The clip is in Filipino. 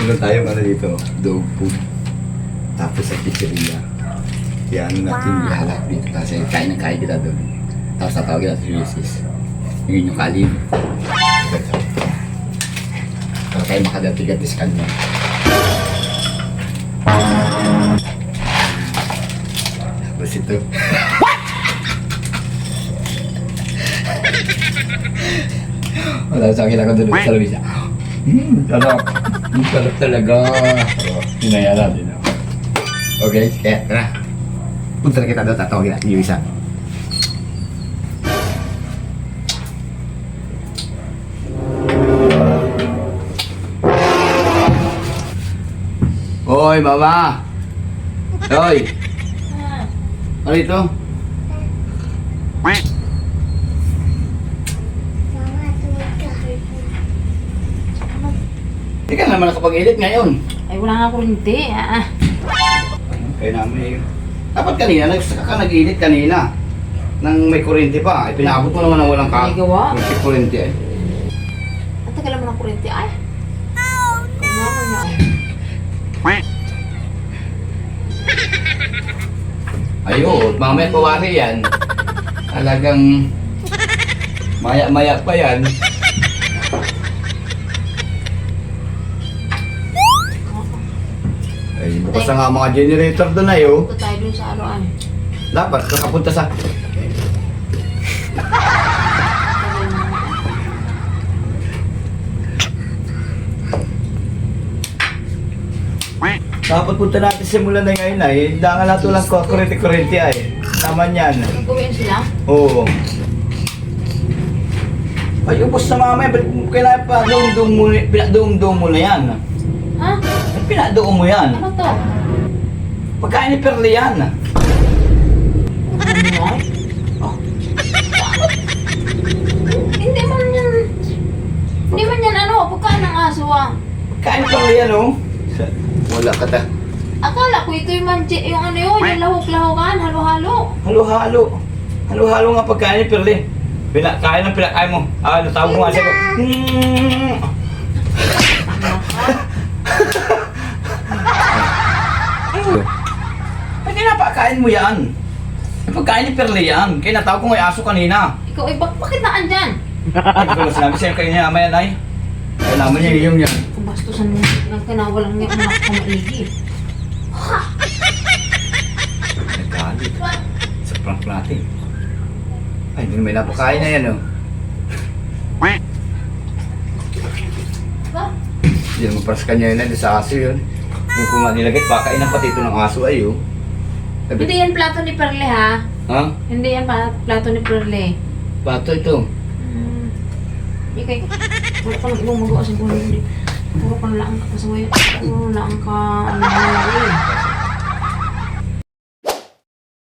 Ano tayo ano dito? Dog food. Tapos sa pizzeria. Kaya ano natin Wow. ihalak dito. Kasi kain ng kain kita doon. Tapos tatawagin natin si Mrs. Yun yung kalim. Para kayo makadatigatis kanya. Tapos ito. Wala sa akin ako doon sa labis. Hmm, sarap. Ang sarap talaga. Oh, Hinaya natin. oh. Okay, kaya tara. Punta na kita doon, tatawagin natin yung isa. Hoy, mama! Hoy! Ano ito? Hindi ka naman nakapag-edit ngayon. Ay, wala nga kuryente. Ah, ah. Kaya namin eh. Dapat kanina, nagsaka ka nag-edit kanina. Nang may kuryente pa. Ay, pinabot mo naman ng walang ka. May gawa. May kuryente eh. Ang tagal naman ng kuryente. Ay. Oh, no. Niya? Ayun, mamaya pawari yan. Talagang maya-maya pa yan. Na nga mga generator doon ay oh. Punta tayo dun sa ano ay. Dapat nakapunta sa... Dapat punta natin simulan na ngayon ay. Hindi nga nato lang kurente-kurente ay. Naman yan. Nagkuwian sila? Oo. Ay, ubos na mamaya. Ba't kailangan pa doong-doong mo, pinadoong-doong mo na yan? Ha? Ba't pinadoong mo yan? Ano to? Pagkain ni Perli yan. Ano mo? Oh, Hindi man yan. Hindi man yan ano. Pagkaan ng aso ah. pagkain ni Perli yan oh. Wala ka ta. Akala ko ito yung manche, yung ano yun, yung lahok-lahokan, halo-halo. Halo-halo. Halo-halo nga pagkain ni Perli. Pina, kain ng pinakain mo. Ah, natawag mo nga siya ko. Hmm. Ba't pinapakain mo yan? Pagkain ni Perli yan. Kaya natawag ko nga yung aso kanina. Ikaw, eh, bak bakit naan dyan? Ay, ko na sinabi sa'yo kayo niya mamaya, Nay. Kailangan niya yung yan. Kubastusan mo ng kinawalang niya anak ko maigi. Nagalit. Sa prank natin. Ay, hindi may napakain na yan, oh. Ba? Hindi naman para sa kanya yun, sa aso yun. Yung kung nga nilagay, baka inang pati ito ng aso ay, oh. Sabi, Hindi yan plato ni Perle ha. ha? Hindi yan pa- plato ni Perle. Pato ito. Hmm. Ikay, wala ka nang ibang magawa sa buhay. Puro ka lang ka sa ngayon. Puro lang ka, ano, ano, eh.